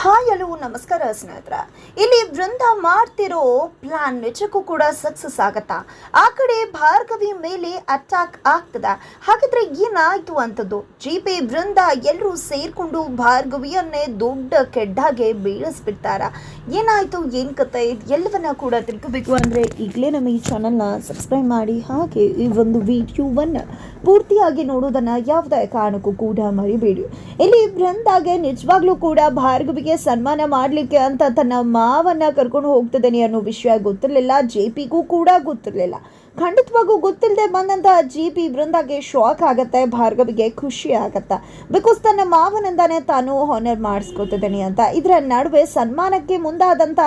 Hi, hello, ನಮಸ್ಕಾರ ಸ್ನೇಹಿತರ. ಇಲ್ಲಿ ವೃಂದ ಮಾಡ್ತಿರೋ ಪ್ಲಾನ್ ನಿಜಕ್ಕೂ ಕೂಡ ಸಕ್ಸಸ್ ಆಗತ್ತಾ? ಆ ಕಡೆ ಭಾರ್ಗವಿ ಮೇಲೆ ಅಟ್ಯಾಕ್ ಆಗ್ತದ. ಹಾಗಿದ್ರೆ ಏನಾಯ್ತು ಅಂತದ್ದು? ಜಿ ಪಿ ವೃಂದ ಎಲ್ಲರೂ ಸೇರ್ಕೊಂಡು ಭಾರ್ಗವಿಯನ್ನೇ ದೊಡ್ಡ ಕೆಡ್ಡಾಗೆ ಬೀಳಿಸ್ಬಿಡ್ತಾರ? ಏನಾಯ್ತು? ಏನ್ ಕತೆ? ಎಲ್ಲವನ್ನ ಕೂಡ ತಿಳ್ಕೋಬೇಕು ಅಂದ್ರೆ ಈಗಲೇ ನಮ್ಮ ಈ ಚಾನಲ್ನ ಸಬ್ಸ್ಕ್ರೈಬ್ ಮಾಡಿ. ಹಾಗೆ ಈ ಒಂದು ವಿಡಿಯೋವನ್ನ ಪೂರ್ತಿಯಾಗಿ ನೋಡೋದನ್ನ ಯಾವುದೇ ಕಾರಣಕ್ಕೂ ಕೂಡ ಮರಿಬೇಡಿ. ಇಲ್ಲಿ ವೃಂದಾಗೆ ನಿಜವಾಗ್ಲೂ ಕೂಡ ಭಾರ್ಗವಿಗೆ ಸನ್ಮಾನ ಮಾಡಲಿಕ್ಕೆ ಅಂತ ತನ್ನ ಮಾವನ್ನ ಕರ್ಕೊಂಡು ಹೋಗ್ತಿದ್ದೇನೆ ಅನ್ನೋ ವಿಷಯ ಗೊತ್ತಿರಲಿಲ್ಲ. ಜೆ ಪಿಗೂ ಕೂಡ ಗೊತ್ತಿರಲಿಲ್ಲ. ಖಂಡಿತವಾಗೂ ಗೊತ್ತಿಲ್ಲದೆ ಬಂದಂತ ಜಿ ಪಿ ಬೃಂದಾಗೆ ಶಾಕ್ ಆಗತ್ತೆ, ಭಾರ್ಗವಿಗೆ ಖುಷಿ ಆಗತ್ತೆ. ಬಿಕಾಸ್ ತನ್ನ ಮಾವನಿಂದಾನೆ ತಾನು ಹಾನರ್ ಮಾಡಿಸ್ಕೊತಿದ್ದೇನೆ ಅಂತ. ಇದರ ನಡುವೆ ಸನ್ಮಾನಕ್ಕೆ ಮುಂದಾದಂತ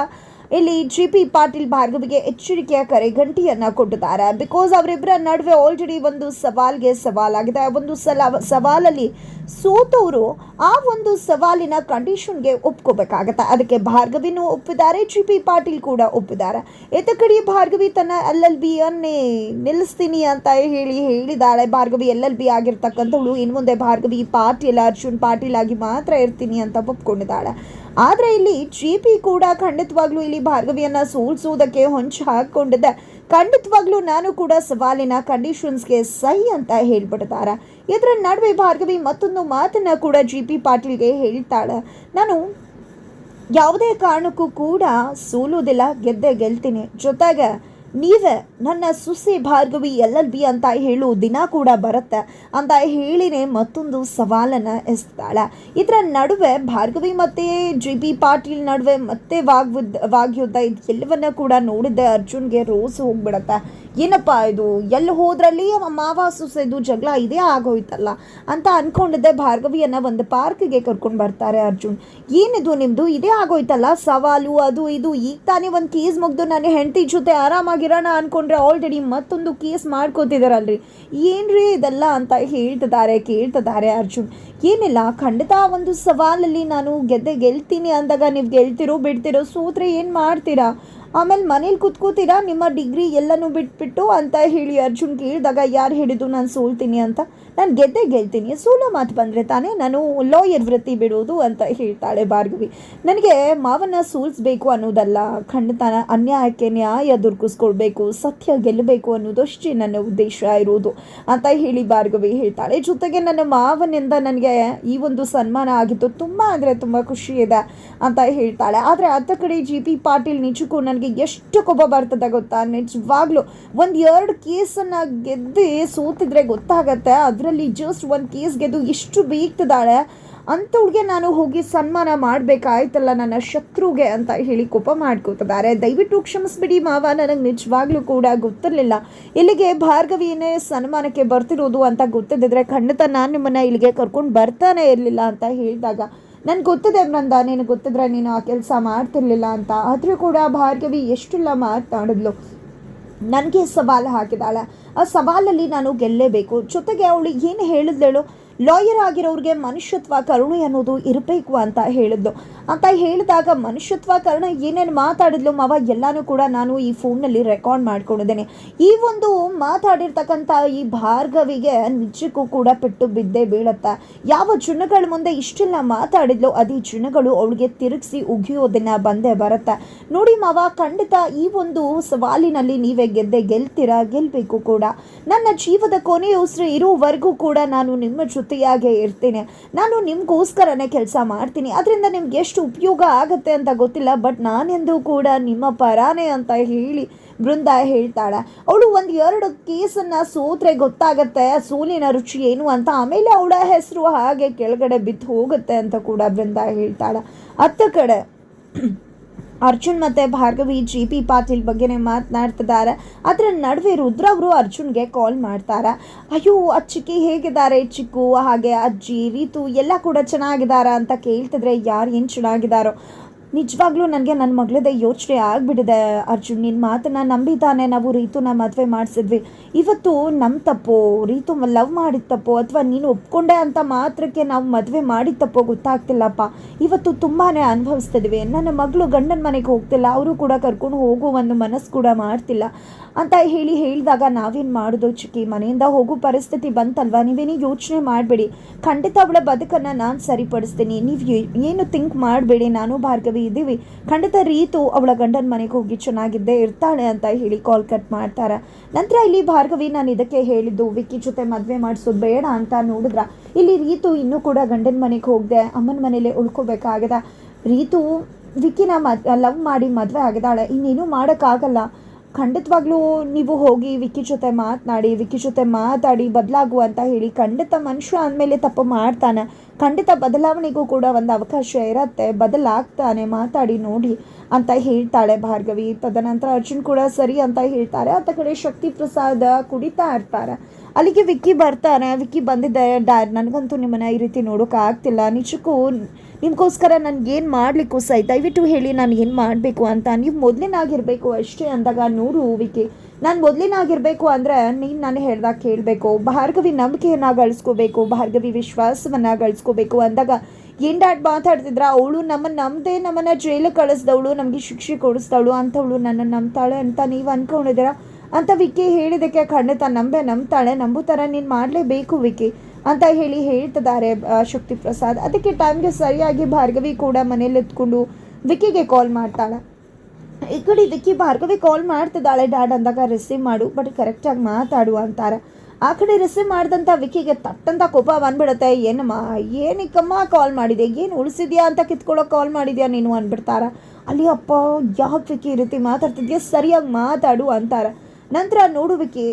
ಇಲ್ಲಿ ಜಿ ಪಿ ಪಾಟೀಲ್ ಭಾರ್ಗವಿಗೆ ಎಚ್ಚರಿಕೆಯ ಕರೆ ಘಂಟಿಯನ್ನ ಕೊಟ್ಟಿದ್ದಾರೆ. ಬಿಕಾಸ್ ಅವರಿಬ್ಬರ ನಡುವೆ ಆಲ್ರೆಡಿ ಒಂದು ಸವಾಲ್ಗೆ ಸವಾಲಾಗಿದೆ. ಒಂದು ಸಲ ಸವಾಲಲ್ಲಿ ಸೋತವರು ಆ ಒಂದು ಸವಾಲಿನ ಕಂಡೀಷನ್ಗೆ ಒಪ್ಕೋಬೇಕಾಗತ್ತೆ. ಅದಕ್ಕೆ ಭಾರ್ಗವಿನೂ ಒಪ್ಪಿದ್ದಾರೆ ಜಿ ಪಿ ಪಾಟೀಲ್ ಕೂಡ ಒಪ್ಪಿದ್ದಾರೆ. ಎತ್ತ ಕಡೆ ಭಾರ್ಗವಿ ತನ್ನ ಎಲ್ ಎಲ್ ಬಿಯನ್ನೇ ನಿಲ್ಲಿಸ್ತೀನಿ ಅಂತ ಹೇಳಿ ಹೇಳಿದ್ದಾಳೆ. ಭಾರ್ಗವಿ ಎಲ್ ಎಲ್ ಬಿ ಆಗಿರ್ತಕ್ಕಂಥವಳು. ಇನ್ನು ಮುಂದೆ ಭಾರ್ಗವಿ ಪಾಟೀಲ್, ಅರ್ಜುನ್ ಪಾಟೀಲ್ ಆಗಿ ಮಾತ್ರ ಇರ್ತೀನಿ ಅಂತ ಒಪ್ಕೊಂಡಿದ್ದಾಳೆ. ಆದರೆ ಇಲ್ಲಿ ಜಿ ಪಿ ಕೂಡ ಖಂಡಿತವಾಗ್ಲೂ ಇಲ್ಲಿ ಭಾರ್ಗವಿಯನ್ನು ಸೋಲಿಸುವುದಕ್ಕೆ ಹೊಂಚು ಹಾಕ್ಕೊಂಡಿದ್ದೆ ಖಂಡಿತವಾಗ್ಲೂ ನಾನು ಕೂಡ ಸವಾಲಿನ ಕಂಡೀಷನ್ಸ್ಗೆ ಸೈ ಅಂತ ಹೇಳ್ಬಿಡ್ತಾರೆ ಇದರ ನಡುವೆ ಭಾರ್ಗವಿ ಮತ್ತೊಂದು ಮಾತನ್ನ ಕೂಡ ಜಿ ಪಿ ಪಾಟೀಲ್ಗೆ ಹೇಳ್ತಾಳೆ. ನಾನು ಯಾವುದೇ ಕಾರಣಕ್ಕೂ ಕೂಡ ಸೋಲುವುದಿಲ್ಲ ಗೆದ್ದೆ ಗೆಲ್ತೀನಿ. ಜೊತೆಗೆ ನೀವೇ ನನ್ನ ಸುಸಿ ಭಾರ್ಗವಿ ಎಲ್ ಬಿ ಅಂತ ಹೇಳು, ದಿನ ಕೂಡ ಬರುತ್ತೆ. ಅಂತ ಹೇಳಿನೇ ಮತ್ತೊಂದು ಸವಾಲನ್ನು ಎಸ್ತಾಳೆ. ಇದರ ನಡುವೆ ಭಾರ್ಗವಿ ಮತ್ತು ಜಿ ಬಿ ಪಾಟೀಲ್ ನಡುವೆ ಮತ್ತೆ ವಾಗ್ಯುದ್ಧ ವಾಗ್ಯುದ್ಧ ಇದು ಎಲ್ಲವನ್ನ ಕೂಡ ನೋಡಿದ್ದೆ ಅರ್ಜುನ್ಗೆ ರೋಸ್ ಹೋಗ್ಬಿಡತ್ತೆ. ಏನಪ್ಪ ಇದು? ಎಲ್ಲಿ ಹೋದ್ರಲ್ಲಿ ಮಾವ ಸುಸೆದು ಜಗಳ ಇದೇ ಆಗೋಯ್ತಲ್ಲ? ಅಂತ ಅನ್ಕೊಂಡಿದ್ದೆ ಭಾರ್ಗವಿಯನ್ನ ಒಂದು ಪಾರ್ಕ್ಗೆ ಕರ್ಕೊಂಡು ಬರ್ತಾರೆ ಅರ್ಜುನ್. ಏನಿದು ನಿಮ್ಮದು ಇದೇ ಆಗೋಯ್ತಲ್ಲ? ಸವಾಲು, ಅದು ಇದು. ಈಗ ತಾನೇ ಒಂದು ಕೇಸ್ ಮುಗ್ದು ನಾನು ಹೆಂಡತಿ ಜೊತೆ ಆರಾಮಾಗಿರೋಣ ಅನ್ಕೊಂಡ್ರೆ ಆಲ್ರೆಡಿ ಮತ್ತೊಂದು ಕೇಸ್ ಮಾಡ್ಕೋತಿದಾರಲ್ರಿ. ಏನ್ರಿ ಇದೆಲ್ಲ ಅಂತ ಹೇಳ್ತಿದ್ದಾರೆ, ಕೇಳ್ತಿದ್ದಾರೆ ಅರ್ಜುನ್. ಏನಿಲ್ಲ, ಖಂಡಿತ ಒಂದು ಸವಾಲಲ್ಲಿ ನಾನು ಗೆದ್ದೆ ಗೆಲ್ತೀನಿ ಅಂದಾಗ ನೀವು ಗೆಲ್ತಿರೋ ಬಿಡ್ತಿರೋ ಸೂತ್ರ ಏನು ಮಾಡ್ತೀರಾ? ಆಮೇಲೆ ಮನೇಲಿ ಕೂತ್ಕೋತೀರಾ? ನಿಮ್ಮ ಡಿಗ್ರಿ ಎಲ್ಲನೂ ಬಿಟ್ಬಿಟ್ಟು ಅಂತ ಹೇಳಿ ಅರ್ಜುನ್ ಕೇಳಿದಾಗ ಯಾರು ಹಿಡಿದು ನಾನು ಸೋಲ್ತೀನಿ ಅಂತ? ನಾನು ಗೆದ್ದೆ ಗೆಲ್ತೀನಿ, ಸೋಲೋ ಮಾತು ಬಂದರೆ ತಾನೇ ನಾನು ಲಾಯರ್ ವೃತ್ತಿ ಬಿಡೋದು ಅಂತ ಹೇಳ್ತಾಳೆ ಭಾರ್ಗವಿ. ನನಗೆ ಮಾವನ ಸೋಲಿಸ್ಬೇಕು ಅನ್ನೋದಲ್ಲ ಖಂಡಿತ ಅನ್ಯಾಯಕ್ಕೆ ನ್ಯಾಯ ದುರ್ಗಿಸ್ಕೊಳ್ಬೇಕು ಸತ್ಯ ಗೆಲ್ಲಬೇಕು ಅನ್ನೋದಷ್ಟೇ ನನ್ನ ಉದ್ದೇಶ ಇರೋದು ಅಂತ ಹೇಳಿ ಭಾರ್ಗವಿ ಹೇಳ್ತಾಳೆ. ಜೊತೆಗೆ ನನ್ನ ಮಾವನಿಂದ ನನಗೆ ಈ ಒಂದು ಸನ್ಮಾನ ಆಗಿತ್ತು, ತುಂಬ ಅಂದರೆ ತುಂಬ ಖುಷಿ ಇದೆ ಅಂತ ಹೇಳ್ತಾಳೆ. ಆದರೆ ಅತ್ತ ಕಡೆ ಜಿ ಪಿ ಪಾಟೀಲ್ ನಿಜಕ್ಕೂ ನನಗೆ ಎಷ್ಟು ಕೋಪ ಬರ್ತದೆ ಗೊತ್ತಾ? ನಿಜವಾಗ್ಲೂ ಒಂದು ಎರಡು ಕೇಸನ್ನು ಗೆದ್ದು ಸೋತಿದ್ರೆ ಗೊತ್ತಾಗತ್ತೆ ಅದರಲ್ಲಿ ಜಸ್ಟ್ ಒಂದು ಕೇಸ್ ಗೆದ್ದು ಎಷ್ಟು ಬೀಗ್ತಿದ್ದಾಳೆ. ಅಂಥವ್ಳಿಗೆ ನಾನು ಹೋಗಿ ಸನ್ಮಾನ ಮಾಡಬೇಕಾಯ್ತಲ್ಲ ನನ್ನ ಶತ್ರುಗೆ ಅಂತ ಹೇಳಿ ಕೋಪ ಮಾಡ್ಕೋತಿದ್ದಾರೆ. ದಯವಿಟ್ಟು ಕ್ಷಮಿಸ್ಬಿಡಿ ಮಾವ, ನನಗೆ ನಿಜವಾಗ್ಲೂ ಕೂಡ ಗೊತ್ತಿರಲಿಲ್ಲ. ಇಲ್ಲಿಗೆ ಭಾರ್ಗವಿಯೇ ಸನ್ಮಾನಕ್ಕೆ ಬರ್ತಿರೋದು ಅಂತ ಗೊತ್ತಿದ್ದಿದ್ರೆ ಖಂಡಿತ ನಾನು ನಿಮ್ಮನ್ನು ಇಲ್ಲಿಗೆ ಕರ್ಕೊಂಡು ಬರ್ತಾನೆ ಇರಲಿಲ್ಲ ಅಂತ ಹೇಳಿದಾಗ, ನನ್ಗೆ ಗೊತ್ತಿದೆ ಬೃಂದ ನೀನು ಗೊತ್ತಿದ್ರೆ ನೀನು ಆ ಕೆಲಸ ಮಾಡ್ತಿರ್ಲಿಲ್ಲ ಅಂತ. ಆದರೂ ಕೂಡ ಭಾರ್ಗವಿ ಎಷ್ಟೆಲ್ಲ ಮಾತನಾಡಿದ್ಲು ನನಗೆ ಸವಾಲು ಹಾಕಿದಾಳೆ ಆ ಸವಾಲಲ್ಲಿ ನಾನು ಗೆಲ್ಲೇಬೇಕು. ಜೊತೆಗೆ ಅವಳು ಏನು ಹೇಳಿದ್ಲೇಳು ಲಾಯರ್ ಆಗಿರೋರಿಗೆ ಮನುಷ್ಯತ್ವ ಕರುಣೆ ಅನ್ನೋದು ಇರಬೇಕು ಅಂತ ಹೇಳಿದ್ಲು. ಅಂತ ಹೇಳಿದಾಗ ಮನುಷ್ಯತ್ವ ಕರುಣೆ ಏನೇನು ಮಾತಾಡಿದ್ಲು ಮಾವ? ಎಲ್ಲನೂ ಕೂಡ ನಾನು ಈ ಫೋನ್ನಲ್ಲಿ ರೆಕಾರ್ಡ್ ಮಾಡ್ಕೊಂಡಿದ್ದೇನೆ. ಈ ಒಂದು ಮಾತಾಡಿರ್ತಕ್ಕಂಥ ಈ ಭಾರ್ಗವಿಗೆ ನಿಜಕ್ಕೂ ಕೂಡ ಪೆಟ್ಟು ಬಿದ್ದೇ ಬೀಳತ್ತ. ಯಾವ ಜನಗಳ ಮುಂದೆ ಇಷ್ಟೆಲ್ಲ ಮಾತಾಡಿದ್ಲು, ಅದೇ ಜನಗಳು ಅವಳಿಗೆ ತಿರುಗಿಸಿ ಉಗಿಯೋದನ್ನ ಬಂದೇ ಬರುತ್ತೆ. ನೋಡಿ ಮಾವ, ಖಂಡಿತ ಈ ಒಂದು ಸವಾಲಿನಲ್ಲಿ ನೀವೇ ಗೆದ್ದೆ, ಗೆಲ್ತೀರಾ ಗೆಲ್ಲಬೇಕು ಕೂಡ. ನನ್ನ ಜೀವದ ಕೊನೆಯ ಉಸಿರು ಇರೋವರೆಗೂ ಕೂಡ ನಾನು ನಿಮ್ಮ ಜೊತೆಯಾಗೆ ಇರ್ತೀನಿ. ನಾನು ನಿಮಗೋಸ್ಕರನೇ ಕೆಲಸ ಮಾಡ್ತೀನಿ. ಅದರಿಂದ ನಿಮ್ಗೆ ಎಷ್ಟು ಉಪಯೋಗ ಆಗುತ್ತೆ ಅಂತ ಗೊತ್ತಿಲ್ಲ, ಬಟ್ ನಾನೆಂದೂ ಕೂಡ ನಿಮ್ಮ ಪರಾನೇ ಅಂತ ಹೇಳಿ ಬೃಂದ ಹೇಳ್ತಾಳೆ. ಅವಳು ಒಂದು ಎರಡು ಕೇಸನ್ನು ಸೋತ್ರೆ ಗೊತ್ತಾಗತ್ತೆ, ಸೋಲಿನ ರುಚಿ ಏನು ಅಂತ. ಆಮೇಲೆ ಅವಳ ಹೆಸರು ಹಾಗೆ ಕೆಳಗಡೆ ಬಿದ್ದು ಹೋಗುತ್ತೆ ಅಂತ ಕೂಡ ಬೃಂದ ಹೇಳ್ತಾಳೆ. ಅತ್ತ ಕಡೆ ಅರ್ಜುನ್ ಮತ್ತು ಭಾರ್ಗವಿ, ಜಿ ಪಿ ಪಾಟೀಲ್ ಬಗ್ಗೆನೇ ಮಾತನಾಡ್ತಿದ್ದಾರೆ. ಅದರ ನಡುವೆ ರುದ್ರ ಅವರು ಅರ್ಜುನ್ಗೆ ಕಾಲ್ ಮಾಡ್ತಾರೆ? ಅಯ್ಯೋ ಅಚ್ಚಿಕ್ಕಿ ಹೇಗಿದ್ದಾರೆ ಚಿಕ್ಕು? ಹಾಗೆ ಅಜ್ಜಿ, ರೀತು ಎಲ್ಲ ಕೂಡ ಚೆನ್ನಾಗಿದ್ದಾರಾ ಅಂತ ಕೇಳ್ತಿದ್ರೆ ಯಾರು ಏನು ಚೆನ್ನಾಗಿದ್ದಾರೋ? ನಿಜವಾಗ್ಲೂ ನನಗೆ ನನ್ನ ಮಗಳದೇ ಯೋಚನೆ ಆಗಿಬಿಡಿದೆ ಅರ್ಜುನ್. ನಿನ್ನ ಮಾತನ್ನ ನಂಬಿದ್ದಾನೆ ನಾವು ರೀತುನ ಮದುವೆ ಮಾಡಿಸಿದ್ವಿ. ಇವತ್ತು ನಮ್ಮ ತಪ್ಪೋ, ರೀತು ಲವ್ ಮಾಡಿದ ತಪ್ಪೋ, ಅಥವಾ ನೀನು ಒಪ್ಕೊಂಡೆ ಅಂತ ಮಾತ್ರಕ್ಕೆ ನಾವು ಮದುವೆ ಮಾಡಿದ ತಪ್ಪೋ ಗೊತ್ತಾಗ್ತಿಲ್ಲಪ್ಪ. ಇವತ್ತು ತುಂಬಾ ಅನುಭವಿಸ್ತಿದ್ವಿ. ನನ್ನ ಮಗಳು ಗಂಡನ ಮನೆಗೆ ಹೋಗ್ತಿಲ್ಲ, ಅವರು ಕೂಡ ಕರ್ಕೊಂಡು ಹೋಗೋ ಒಂದು ಮನಸ್ಸು ಕೂಡ ಮಾಡ್ತಿಲ್ಲ. ಅಂತ ಹೇಳಿ ಹೇಳಿದಾಗ ನಾವೇನು ಮಾಡೋದು ಚಿಕ್ಕಿ? ಮನೆಯಿಂದ ಹೋಗೋ ಪರಿಸ್ಥಿತಿ ಬಂತಲ್ವಾ? ನೀವೇನೇ ಯೋಚನೆ ಮಾಡಬೇಡಿ. ಖಂಡಿತ ಅವಳ ಬದುಕನ್ನು ನಾನು ಸರಿಪಡಿಸ್ತೀನಿ. ನೀವು ಏನು ಥಿಂಕ್ ಮಾಡಬೇಡಿ. ನಾನು ಭಾರ್ಗವಿ ಇದ್ದೀವಿ. ಖಂಡಿತ ರೀತು ಅವಳ ಗಂಡನ ಮನೆಗೆ ಹೋಗಿ ಚೆನ್ನಾಗಿದ್ದೇ ಇರ್ತಾಳೆ ಅಂತ ಹೇಳಿ ಕಾಲ್ ಕಟ್ ಮಾಡ್ತಾರೆ. ನಂತರ ಇಲ್ಲಿ ಭಾರ್ಗವಿ ನಾನು ಇದಕ್ಕೆ ಹೇಳಿದ್ದು, ವಿಕ್ಕಿ ಜೊತೆ ಮದುವೆ ಮಾಡಿಸೋದು ಬೇಡ ಅಂತ ನೋಡಿದ್ರ? ಇಲ್ಲಿ ರೀತು ಇನ್ನೂ ಕೂಡ ಗಂಡನ ಮನೆಗೆ ಹೋಗದೆ, ಅಮ್ಮನ ಮನೇಲೆ ಉಳ್ಕೋಬೇಕಾಗದ ರೀತು ವಿಕ್ಕಿನ ಮದ್, ಲವ್ ಮಾಡಿ ಮದುವೆ ಆಗಿದ್ದಾಳೆ ಇನ್ನೇನು ಮಾಡೋಕ್ಕಾಗಲ್ಲ. ಖಂಡಿತವಾಗ್ಲೂ ನೀವು ಹೋಗಿ ವಿಕ್ಕಿ ಜೊತೆ ಮಾತನಾಡಿ, ವಿಕ್ಕಿ ಜೊತೆ ಮಾತಾಡಿ, ಬದಲಾಗು ಅಂತ ಹೇಳಿ ಖಂಡಿತ ಮನುಷ್ಯ ಅಂದಮೇಲೆ ತಪ್ಪು ಮಾಡ್ತಾನೆ. ಖಂಡಿತ ಬದಲಾವಣೆಗೂ ಕೂಡ ಒಂದು ಅವಕಾಶ ಇರತ್ತೆ. ಬದಲಾಗ್ತಾನೆ ಮಾತಾಡಿ ನೋಡಿ ಅಂತ ಹೇಳ್ತಾಳೆ ಭಾರ್ಗವಿ. ತದನಂತರ ಅರ್ಜುನ್ ಕೂಡ ಸರಿ ಅಂತ ಹೇಳ್ತಾರೆ. ಆತ ಕಡೆ ಶಕ್ತಿ ಪ್ರಸಾದ ಕುಡಿತಾ ಇರ್ತಾರೆ. ಅಲ್ಲಿಗೆ ವಿಕ್ಕಿ ಬರ್ತಾನೆ. ವಿಕ್ಕಿ ಬಂದಿದ್ದೆ ಡ್ಯಾಡ್, ನನಗಂತೂ ನಿಮ್ಮನ್ನ ಈ ರೀತಿ ನೋಡೋಕೆ ಆಗ್ತಿಲ್ಲ. ನಿಜಕ್ಕೂ ನಿಮಗೋಸ್ಕರ ನನಗೇನು ಮಾಡಲಿಕ್ಕೂ ಸಹ ದಯವಿಟ್ಟು ಹೇಳಿ ನಾನು ಏನು ಮಾಡಬೇಕು ಅಂತ. ನೀವು ಮೊದಲೇನಾಗಿರಬೇಕು ಅಷ್ಟೇ ಅಂದಾಗ ನೋಡು ವಿಕ್ಕಿ. ನಾನು ಮೊದಲಿನಾಗಿರಬೇಕು ಅಂದರೆ ನೀನು ನಾನು ಹೇಳ್ದಾಗ ಕೇಳಬೇಕು. ಭಾರ್ಗವಿ ನಂಬಿಕೆಯನ್ನು ಗಳಿಸ್ಕೋಬೇಕು, ಭಾರ್ಗವಿ ವಿಶ್ವಾಸವನ್ನು ಗಳಿಸ್ಕೋಬೇಕು ಅಂದಾಗ ಏನು ಡ್ಯಾಡ್ ಮಾತಾಡ್ತಿದ್ರ? ಅವಳು ನಮ್ಮ ನಂಬದೆ ನಮ್ಮನ್ನು ಜೈಲು ಕಳಿಸ್ದವಳು, ನಮಗೆ ಶಿಕ್ಷೆ ಕೊಡಿಸ್ದವಳು, ಅಂಥವಳು ನನ್ನನ್ನು ನಂಬ್ತಾಳೆ ಅಂತ ನೀವು ಅಂದ್ಕೊಂಡಿದ್ದೀರಾ ಅಂತ ವಿಕ್ಕಿ ಹೇಳಿದಕ್ಕೆ ಖಂಡಿತ ನಂಬೆ ನಂಬ್ತಾಳೆ. ನಂಬೋ ಥರ ನೀನು ಮಾಡಲೇಬೇಕು ವಿಕ್ಕಿ ಅಂತ ಹೇಳಿ ಹೇಳ್ತಿದ್ದಾರೆ ಶಕ್ತಿ ಪ್ರಸಾದ್ ಅದಕ್ಕೆ ಟೈಮ್ಗೆ ಸರಿಯಾಗಿ ಭಾರ್ಗವಿ ಕೂಡ ಮನೇಲಿ ಎತ್ಕೊಂಡು ವಿಕ್ಕಿಗೆ ಕಾಲ್ ಮಾಡ್ತಾಳೆ. ಈ ಕಡೆ ಇದಕ್ಕೆ ಭಾರ್ಗವಿ ಕಾಲ್ ಮಾಡ್ತಿದ್ದಾಳೆ. ಡ್ಯಾಡ್, ಅಂದಾಗ ರಿಸೀವ್ ಮಾಡು ಬಟ್ ಕರೆಕ್ಟಾಗಿ ಮಾತಾಡು ಅಂತಾರೆ. ಆ ಕಡೆ ರಿಸೀವ್ ಮಾಡಿದಂಥ ವಿಕಿಗೆ ತಟ್ಟಂತ ಕೋಪ ಬಂದ್ಬಿಡುತ್ತೆ. ಏನಮ್ಮ, ಏನಕ್ಕಮ್ಮ ಕಾಲ್ ಮಾಡಿದೆ? ಏನು ಉಳಿಸಿದ್ಯಾ ಅಂತ ಕಿತ್ಕೊಳ್ಳೋಕೆ ಕಾಲ್ ಮಾಡಿದ್ಯಾ ನೀನು? ಅಂದ್ಬಿಡ್ತಾರ. ಅಲ್ಲಿ ಅಪ್ಪ, ಯಾಕೆ ವಿಕ್ಕಿ ಈ ರೀತಿ ಮಾತಾಡ್ತಿದ್ಯಾ? ಸರಿಯಾಗಿ ಮಾತಾಡು ಅಂತಾರೆ. ನಂತರ ನೋಡು ವಿಕ್ಕಿ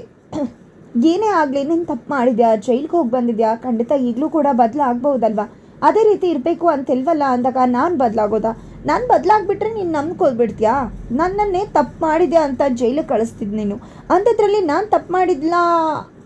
ಏನೇ ಆಗಲಿ, ನೀನು ತಪ್ಪು ಮಾಡಿದ್ಯಾ? ಜೈಲ್ಗೆ ಹೋಗಿ ಬಂದಿದ್ಯಾ? ಖಂಡಿತ ಈಗಲೂ ಕೂಡ ಬದಲಾಗ್ಬಹುದಲ್ವಾ? ಅದೇ ರೀತಿ ಇರಬೇಕು ಅಂತಿಲ್ವಲ್ಲ ಅಂದಾಗ ನಾನು ಬದಲಾಗೋದಾ? ನಾನು ಬದಲಾಗ್ಬಿಟ್ರೆ ನೀನು ನಂಬ್ಕೊಳ್ಬಿಡ್ತೀಯಾ? ನನ್ನನ್ನೇ ತಪ್ಪು ಮಾಡಿದೆ ಅಂತ ಜೈಲಿಗೆ ಕಳಿಸ್ತಿದ್ದೆ ನೀನು. ಅಂಥದ್ರಲ್ಲಿ ನಾನು ತಪ್ಪು ಮಾಡಿದ್ಲಾ?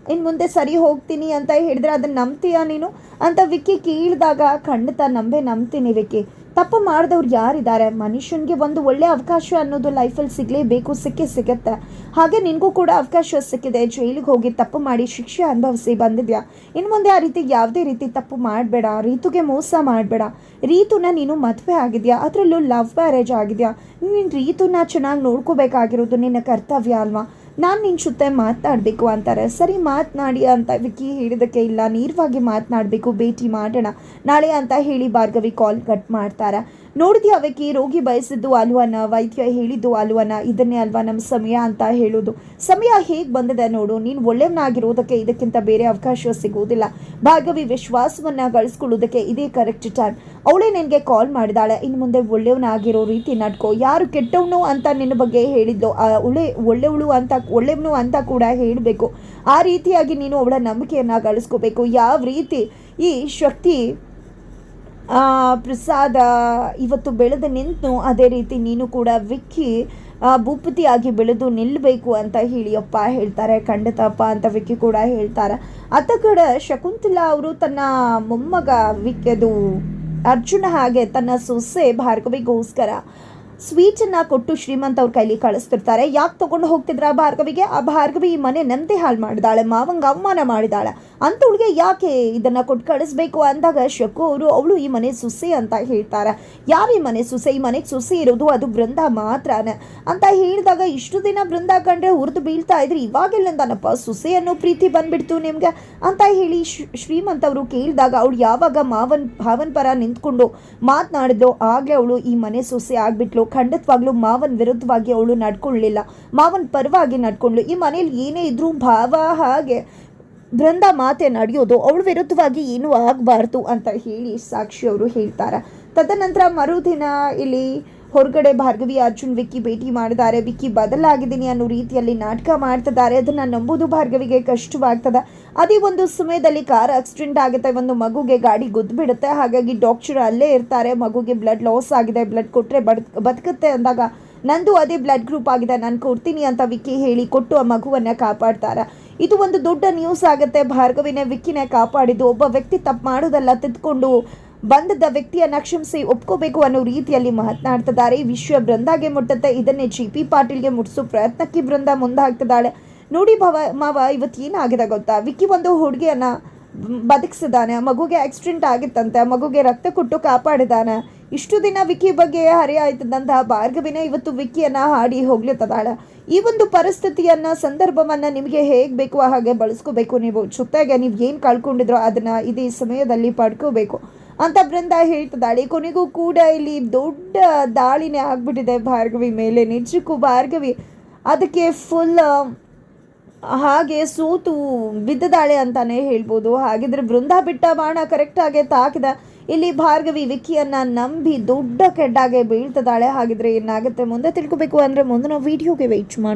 ಇನ್ನು ಮುಂದೆ ಸರಿ ಹೋಗ್ತೀನಿ ಅಂತ ಹೇಳಿದ್ರೆ ಅದನ್ನ ನಂಬ್ತೀಯಾ ನೀನು? ಅಂತ ವಿಕ್ಕಿ ಕೀಳಿದಾಗ ಖಂಡಿತ ನಂಬೆ ನಂಬ್ತೀನಿ ವಿಕ್ಕಿ. ತಪ್ಪು ಮಾಡಿದವ್ರು ಯಾರಿದ್ದಾರೆ? ಮನುಷ್ಯನಿಗೆ ಒಂದು ಒಳ್ಳೆ ಅವಕಾಶ ಅನ್ನೋದು ಲೈಫಲ್ಲಿ ಸಿಗಲೇಬೇಕು ಸಿಕ್ಕೇ ಸಿಗುತ್ತೆ. ಹಾಗೆ ನಿನಗೂ ಕೂಡ ಅವಕಾಶ ಸಿಕ್ಕಿದೆ. ಜೈಲಿಗೆ ಹೋಗಿ ತಪ್ಪು ಮಾಡಿ ಶಿಕ್ಷೆ ಅನುಭವಿಸಿ ಬಂದಿದ್ಯಾ? ಇನ್ನು ಮುಂದೆ ಆ ರೀತಿ ಯಾವುದೇ ರೀತಿ ತಪ್ಪು ಮಾಡಬೇಡ. ರೀತುಗೆ ಮೋಸ ಮಾಡಬೇಡ. ರೀತುನ ನೀನು ಮದುವೆ ಆಗಿದೆಯಾ? ಅದರಲ್ಲೂ ಲವ್ ಮ್ಯಾರೇಜ್ ಆಗಿದೆಯಾ? ನೀನು ರೀತುನ ಚೆನ್ನಾಗಿ ನೋಡ್ಕೋಬೇಕಾಗಿರೋದು ನಿನ್ನ ಕರ್ತವ್ಯ ಅಲ್ವಾ? ನಾನು ನಿನ್ನ ಜೊತೆ ಮಾತನಾಡಬೇಕು ಅಂತಾರೆ. ಸರಿ, ಮಾತನಾಡಿ ಅಂತ ವಿಕ್ಕಿ ಹೇಳಿದಕ್ಕೆ ಇಲ್ಲ. ನೇರವಾಗಿ ಮಾತನಾಡಬೇಕು, ಭೇಟಿ ಮಾಡೋಣ. ನಾಳೆ ಅಂತ ಹೇಳಿ ಭಾರ್ಗವಿ ಕಾಲ್ ಕಟ್ ಮಾಡ್ತಾರೆ. ನೋಡಿದ್ಯಾ ಅವಕ್ಕೆ ರೋಗಿ ಬಯಸಿದ್ದು ಅಲ್ವನ? ವೈದ್ಯ ಹೇಳಿದ್ದು ಅಲ್ವನ? ಇದನ್ನೇ ಅಲ್ವಾ ನಮ್ಮ ಸಮಯ ಅಂತ ಹೇಳೋದು. ಸಮಯ ಹೇಗೆ ಬಂದಿದೆ ನೋಡು, ನೀನು ಒಳ್ಳೆಯವನಾಗಿರೋದಕ್ಕೆ ಇದಕ್ಕಿಂತ ಬೇರೆ ಅವಕಾಶ ಸಿಗುವುದಿಲ್ಲ. ಭಾಗವಿ ವಿಶ್ವಾಸವನ್ನು ಗಳಿಸ್ಕೊಳ್ಳೋದಕ್ಕೆ ಇದೇ ಕರೆಕ್ಟ್ ಟೈಮ್ ಅವಳೇ ನಿನಗೆ ಕಾಲ್ ಮಾಡಿದಾಳೆ. ಇನ್ನು ಮುಂದೆ ಒಳ್ಳೆಯವನಾಗಿರೋ ರೀತಿ ನಡ್ಕೋ. ಯಾರು ಕೆಟ್ಟವನು ಅಂತ ನಿನ್ನ ಬಗ್ಗೆ ಹೇಳಿದ್ಲು. ಆ, ಒಳ್ಳೆ ಒಳ್ಳೆಯವಳು ಅಂತ, ಒಳ್ಳೆಯವನು ಅಂತ ಕೂಡ ಹೇಳಬೇಕು. ಆ ರೀತಿಯಾಗಿ ನೀನು ಅವಳ ನಂಬಿಕೆಯನ್ನು ಗಳಿಸ್ಕೋಬೇಕು. ಯಾವ ರೀತಿ ಈ ಶಕ್ತಿ ಪ್ರಸಾದ ಇವತ್ತು ಬೆಳೆದು ನಿಂತು ಅದೇ ರೀತಿ ನೀನು ಕೂಡ ವಿಕ್ಕಿ ಭೂಪತಿಯಾಗಿ ಬೆಳೆದು ನಿಲ್ಲಬೇಕು ಅಂತ ಹೇಳಿ ಅಪ್ಪ ಹೇಳ್ತಾರೆ, ಖಂಡಿತಪ್ಪ ಅಂತ ವಿಕ್ಕಿ ಕೂಡ ಹೇಳ್ತಾರೆ. ಅತ್ತ ಕಡೆ ಶಕುಂತಲಾ ಅವರು ತನ್ನ ಮೊಮ್ಮಗ ವಿಕ್ಕದು ಅರ್ಜುನ ಹಾಗೆ ತನ್ನ ಸೊಸೆ ಭಾರ್ಗವಿಗೋಸ್ಕರ ಸ್ವೀಟನ್ನು ಕೊಟ್ಟು ಶ್ರೀಮಂತ ಅವ್ರ ಕೈಲಿ ಕಳಿಸ್ತಿರ್ತಾರೆ. ಯಾಕೆ ತಗೊಂಡು ಹೋಗ್ತಿದ್ರ ಭಾರ್ಗವಿಗೆ? ಆ ಭಾರ್ಗವಿ ಮನೆ ನಂತೆ ಹಾಳು ಮಾಡಿದಾಳೆ, ಮಾವಂಗ ಅವಮಾನ ಮಾಡಿದಾಳೆ. ಅಂಥವಳಿಗೆ ಯಾಕೆ ಇದನ್ನು ಕೊಟ್ಟು ಕಳಿಸ್ಬೇಕು ಅಂದಾಗ ಶಕು ಅವರು, ಅವಳು ಈ ಮನೆ ಸುಸೆ ಅಂತ ಹೇಳ್ತಾರೆ. ಯಾರು ಈ ಮನೆ ಸುಸೆ? ಈ ಮನೆಗೆ ಸುಸೆ ಇರೋದು ಅದು ಬೃಂದ ಮಾತ್ರನೇ. ಅಂತ ಹೇಳಿದಾಗ ಇಷ್ಟು ದಿನ ಬೃಂದ ಕಂಡ್ರೆ ಹುರಿದು ಬೀಳ್ತಾ ಇದ್ರಿ, ಇವಾಗೆಲ್ಲಿಂದನಪ್ಪ ಸುಸೆ ಅನ್ನೋ ಪ್ರೀತಿ ಬಂದ್ಬಿಡ್ತು ನಿಮಗೆ? ಅಂತ ಹೇಳಿ ಶ್ರೀಮಂತ ಅವರು ಕೇಳಿದಾಗ ಅವಳು ಯಾವಾಗ ಮಾವನ್, ಭಾವನ್ ಪರ ನಿಂತ್ಕೊಂಡು ಮಾತನಾಡಿದ್ರು ಆಗಲೇ ಅವಳು ಈ ಮನೆ ಸೊಸೆ ಆಗ್ಬಿಟ್ಲು. ಖಂಡಿತವಾಗ್ಲೂ ಮಾವನ್ ವಿರುದ್ಧವಾಗಿ ಅವಳು ನಡ್ಕೊಳ್ಳಿಲ್ಲ. ಮಾವನ್ ಪರವಾಗಿ ನಡ್ಕೊಂಡ್ಲು ಈ ಮನೇಲಿ ಏನೇ ಇದ್ರೂ ಭಾವ ಹಾಗೆ ಬೃಂದ ಮಾತೆ ನಡೆಯೋದು ಅವಳ ವಿರುದ್ಧವಾಗಿ ಏನೂ ಆಗಬಾರ್ದು ಅಂತ ಹೇಳಿ ಸಾಕ್ಷಿ ಅವರು ಹೇಳ್ತಾರೆ. ತದನಂತರ ಮರುದಿನ ಇಲ್ಲಿ ಹೊರಗಡೆ ಭಾರ್ಗವಿ ಅರ್ಜುನ್ ವಿಕ್ಕಿ ಭೇಟಿ ಮಾಡಿದ್ದಾರೆ. ವಿಕ್ಕಿ ಬದಲಾಗಿದ್ದೀನಿ ಅನ್ನೋ ರೀತಿಯಲ್ಲಿ ನಾಟಕ ಮಾಡ್ತಿದ್ದಾರೆ. ಅದನ್ನು ನಂಬೋದು ಭಾರ್ಗವಿಗೆ ಕಷ್ಟವಾಗ್ತದೆ. ಅದೇ ಒಂದು ಸಮಯದಲ್ಲಿ ಕಾರ್ ಆಕ್ಸಿಡೆಂಟ್ ಆಗುತ್ತೆ. ಒಂದು ಮಗುಗೆ ಗಾಡಿ ಗುದ್ದುಬಿಡುತ್ತೆ ಹಾಗಾಗಿ ಡಾಕ್ಟರ್ ಅಲ್ಲೇ ಇರ್ತಾರೆ. ಮಗುಗೆ ಬ್ಲಡ್ ಲಾಸ್ ಆಗಿದೆ. ಬ್ಲಡ್ ಕೊಟ್ಟರೆ ಬಡ್, ಬದುಕುತ್ತೆ ಅಂದಾಗ ನಂದು ಅದೇ ಬ್ಲಡ್ ಗ್ರೂಪ್ ಆಗಿದೆ. ನಾನು ಕೊಡ್ತೀನಿ ಅಂತ ವಿಕ್ಕಿ ಹೇಳಿ ಕೊಟ್ಟು ಆ ಮಗುವನ್ನು ಕಾಪಾಡ್ತಾರೆ. ಇದು ಒಂದು ದೊಡ್ಡ ನ್ಯೂಸ್ ಆಗುತ್ತೆ. ಭಾರ್ಗವಿನೇ ವಿಕ್ಕಿನೇ ಕಾಪಾಡಿದ್ದು ಒಬ್ಬ ವ್ಯಕ್ತಿ ತಪ್ಪು ಮಾಡೋದಲ್ಲ ತಿದ್ಕೊಂಡು ಬಂದದ ವ್ಯಕ್ತಿಯನ್ನ ಕ್ಷಮಿಸಿ ಒಪ್ಕೋಬೇಕು ಅನ್ನೋ ರೀತಿಯಲ್ಲಿ ಮಾತನಾಡ್ತಿದ್ದಾರೆ. ವಿಷಯ ಬೃಂದಾಗೆ ಮುಟ್ಟುತ್ತೆ. ಇದನ್ನೇ ಜಿ ಪಿ ಪಾಟೀಲ್ಗೆ ಮುಟ್ಟಿಸೋ ಪ್ರಯತ್ನಕ್ಕೆ ಬೃಂದ ಮುಂದಾಗ್ತಿದ್ದಾಳೆ. ನೋಡಿ ಭವ, ಮಾವ, ಇವತ್ತು ಏನಾಗಿದೆ ಗೊತ್ತಾ? ವಿಕ್ಕಿ ಒಂದು ಹುಡುಗಿಯನ್ನ ಬದುಕಿಸಿದಾನೆ. ಆ ಮಗುಗೆ ಆಕ್ಸಿಡೆಂಟ್ ಆಗಿತ್ತಂತೆ. ಆ ಮಗುಗೆ ರಕ್ತ ಕೊಟ್ಟು ಕಾಪಾಡಿದಾನೆ. ಇಷ್ಟು ದಿನ ವಿಕ್ಕಿ ಬಗ್ಗೆ ಹರಿಯಾಯ್ತದಂತಹ ಭಾರ್ಗವಿನೇ ಇವತ್ತು ವಿಕ್ಕಿಯನ್ನ ಹಾಡಿ ಹೋಗ್ಲಿತ್ತದಾಳೆ. ಈ ಒಂದು ಪರಿಸ್ಥಿತಿಯನ್ನು, ಸಂದರ್ಭವನ್ನ ನಿಮಗೆ ಹೇಗೆ ಬೇಕೋ ಹಾಗೆ ಬಳಸ್ಕೋಬೇಕು ನೀವು. ಜೊತೆಗೆ ನೀವು ಏನು ಕಳ್ಕೊಂಡಿದ್ರೋ ಅದನ್ನ ಇದೇ ಸಮಯದಲ್ಲಿ ಪಡ್ಕೋಬೇಕು ಅಂತ ಬೃಂದ ಹೇಳ್ತಿದ್ದಾಳೆ. ಕೊನೆಗೂ ಕೂಡ ಇಲ್ಲಿ ದೊಡ್ಡ ದಾಳಿನೇ ಆಗ್ಬಿಟ್ಟಿದೆ ಭಾರ್ಗವಿ ಮೇಲೆ. ನಿಜಕ್ಕೂ ಭಾರ್ಗವಿ ಅದಕ್ಕೆ ಫುಲ್ ಹಾಗೆ ಸೋತು ಬಿದ್ದದಾಳೆ ಅಂತಾನೆ ಹೇಳ್ಬೋದು. ಹಾಗಿದ್ರೆ ಬೃಂದ ಬಿಟ್ಟ ಬಾಣ ಕರೆಕ್ಟಾಗಿ ತಾಕಿದ ಇಲ್ಲಿ ಭಾರ್ಗವಿ ವಿಕಿಯನ್ನ ನಂಬಿ ದೊಡ್ಡ ಕೆಡ್ಡಾಗೆ ಬೀಳ್ತದಾಳೆ ಹಾಗಿದ್ರೆ ಏನಾಗುತ್ತೆ? ಮುಂದೆ ತಿಳ್ಕೊಬೇಕು ಅಂದ್ರೆ ಮುಂದಿನ ವಿಡಿಯೋಗೆ ವೆಯ್ಟ್ ಮಾಡಿ.